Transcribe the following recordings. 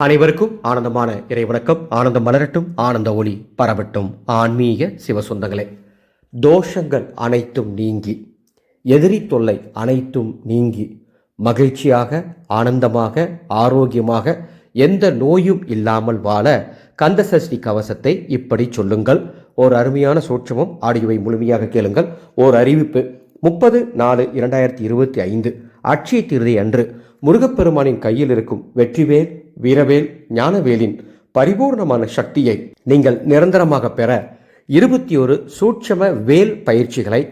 அனைவருக்கும் ஆனந்தமான இறைவணக்கம் ஆனந்தம் மலரட்டும் ஆனந்த ஒளி பரவட்டும். ஆன்மீக சிவசொந்தங்களே தோஷங்கள் அனைத்தும் நீங்கி எதிரி தொல்லை அனைத்தும் நீங்கி மகிழ்ச்சியாக ஆனந்தமாக ஆரோக்கியமாக எந்த நோயும் இல்லாமல் வாழ கந்தசஷ்டி கவசத்தை இப்படி சொல்லுங்கள். ஒரு அருமையான சூட்சமும். ஆடியோவை முழுமையாக கேளுங்கள். ஓர் அறிவிப்பு. முப்பது நாலு இரண்டாயிரத்தி இருபத்தி ஐந்து அட்சய திருதி அன்று முருகப்பெருமானின் கையில் இருக்கும் வெற்றிவேல் வீரவேல் ஞானவேலின் பரிபூர்ணமான சக்தியை நீங்கள் நிரந்தரமாக பெற இருபத்தி ஒரு சூட்சம வேல் பயிற்சிகளை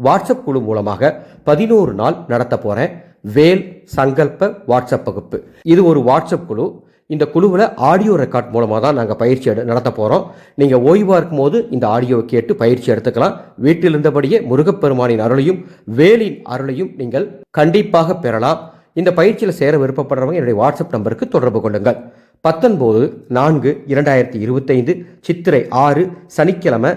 வாட்ஸ்அப் குழு மூலமாக பதினோரு நாள் நடத்த போகிறேன் வேல் சங்கல்ப வாட்ஸ்அப் வகுப்பு. இது ஒரு வாட்ஸ்அப் குழு. இந்த குழுவில் ஆடியோ ரெக்கார்ட் மூலமாக தான் நாங்கள் பயிற்சி எடு நடத்த போகிறோம் நீங்கள் ஓய்வாக இருக்கும்போது இந்த ஆடியோவை கேட்டு பயிற்சி எடுத்துக்கலாம். வீட்டில் இருந்தபடியே முருகப்பெருமானின் அருளையும் வேலின் அருளையும் நீங்கள் கண்டிப்பாக பெறலாம். இந்த பயிற்சியில் சேர விருப்பப்படுறவங்க என்னுடைய வாட்ஸ்அப் நம்பருக்கு தொடர்பு கொள்ளுங்கள். பத்தொன்பது நான்கு இரண்டாயிரத்தி இருபத்தைந்து சித்திரை ஆறு சனிக்கிழமை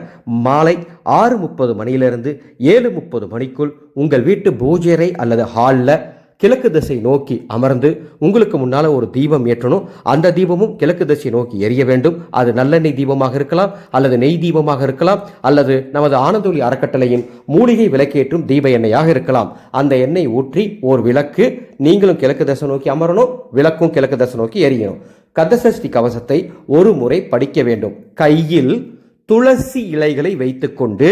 மாலை ஆறு முப்பது மணியிலிருந்து ஏழு முப்பது மணிக்குள் உங்கள் வீட்டு பூஜையறை அல்லது ஹாலில் கிழக்கு திசை நோக்கி அமர்ந்து உங்களுக்கு முன்னால் ஒரு தீபம் ஏற்றணும். அந்த தீபமும் கிழக்கு திசை நோக்கி எரிய வேண்டும். அது நல்லெண்ணெய் தீபமாக இருக்கலாம் அல்லது நெய் தீபமாக இருக்கலாம் அல்லது நமது ஆனந்தொலி அறக்கட்டளையின் மூலிகை விளக்கேற்றும் தீப எண்ணெயாக இருக்கலாம். அந்த எண்ணெய் ஊற்றி ஒரு விளக்கு நீங்களும் கிழக்கு திசை நோக்கி அமரணும் விளக்கும் கிழக்கு திசை நோக்கி எரியணும். கந்தசஷ்டி கவசத்தை ஒரு முறை படிக்க வேண்டும். கையில் துளசி இலைகளை வைத்துக்கொண்டு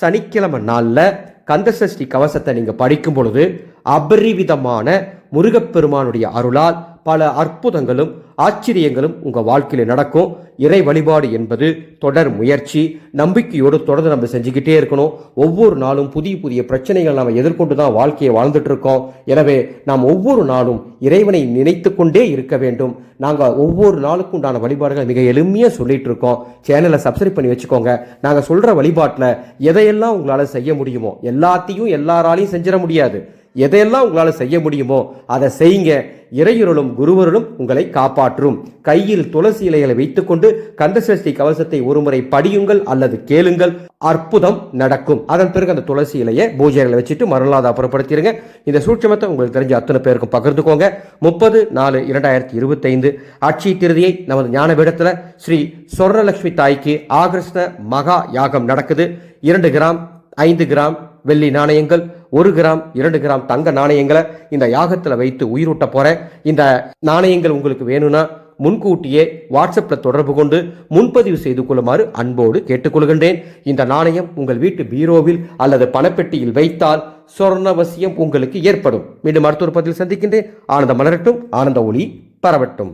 சனிக்கிழமை நாளில் கந்தசஷ்டி கவசத்தை நீங்கள் படிக்கும் பொழுது அபரிவிதமான முருகப்பெருமானுடைய அருளால் பல அற்புதங்களும் ஆச்சரியங்களும் உங்கள் வாழ்க்கையில் நடக்கும். இறை வழிபாடு என்பது தொடர் முயற்சி. நம்பிக்கையோடு தொடர்ந்து நம்ம செஞ்சுக்கிட்டே இருக்கணும். ஒவ்வொரு நாளும் புதிய புதிய பிரச்சனைகள் நாம் எதிர்கொண்டு தான் வாழ்க்கையை வாழ்ந்துட்டு இருக்கோம். எனவே நாம் ஒவ்வொரு நாளும் இறைவனை நினைத்து கொண்டே இருக்க வேண்டும். நாங்கள் ஒவ்வொரு நாளுக்கும் உண்டான வழிபாடுகளை மிக எளிமையாக சொல்லிட்டு இருக்கோம். சேனலை சப்ஸ்கிரைப் பண்ணி வச்சுக்கோங்க. நாங்கள் சொல்கிற வழிபாட்டில் எதையெல்லாம் உங்களால் செய்ய முடியுமோ எல்லாத்தையும் எல்லாராலையும் செஞ்சிட முடியாது. எதையெல்லாம் உங்களால் செய்ய முடியுமோ அதை செய்யுங்க. இறையுருளும் குருவருளும் உங்களை காப்பாற்றும். கையில் துளசி இலைகளை வைத்துக்கொண்டு கந்தசஷ்டி கவசத்தை ஒருமுறை படியுங்கள் அல்லது கேளுங்கள். அற்புதம் நடக்கும். அதன் பிறகு அந்த துளசி இலையை பூஜைகளை வச்சுட்டு மறுநாள் அப்புறப்படுத்திடுங்க இந்த சூட்சமத்தை உங்களுக்கு தெரிஞ்ச அத்தனை பேருக்கும் பகிர்ந்துக்கோங்க. முப்பது நாலு இரண்டாயிரத்தி இருபத்தைந்து ஆட்சி திருதியை நமது ஞானபீடத்தில் ஸ்ரீ சொர்ணலட்சுமி தாய்க்கு ஆகஸ்ட மகா யாகம் நடக்குது. இரண்டு கிராம் ஐந்து கிராம் வெள்ளி நாணயங்கள் ஒரு கிராம் இரண்டு கிராம் தங்க நாணயங்களை இந்த யாகத்தில் வைத்து உயிரூட்ட போகிறேன் இந்த நாணயங்கள் உங்களுக்கு வேணும்னா முன்கூட்டியே வாட்ஸ்அப்பில் தொடர்பு கொண்டு முன்பதிவு செய்து கொள்ளுமாறு அன்போடு கேட்டுக்கொள்கின்றேன். இந்த நாணயம் உங்கள் வீட்டு பீரோவில் அல்லது பணப்பெட்டியில் வைத்தால் சொர்ணவசியம் உங்களுக்கு ஏற்படும். மீண்டும் மருத்துவ பதில் சந்திக்கின்றேன். ஆனந்த மலரட்டும் ஆனந்த ஒளி பரவட்டும்.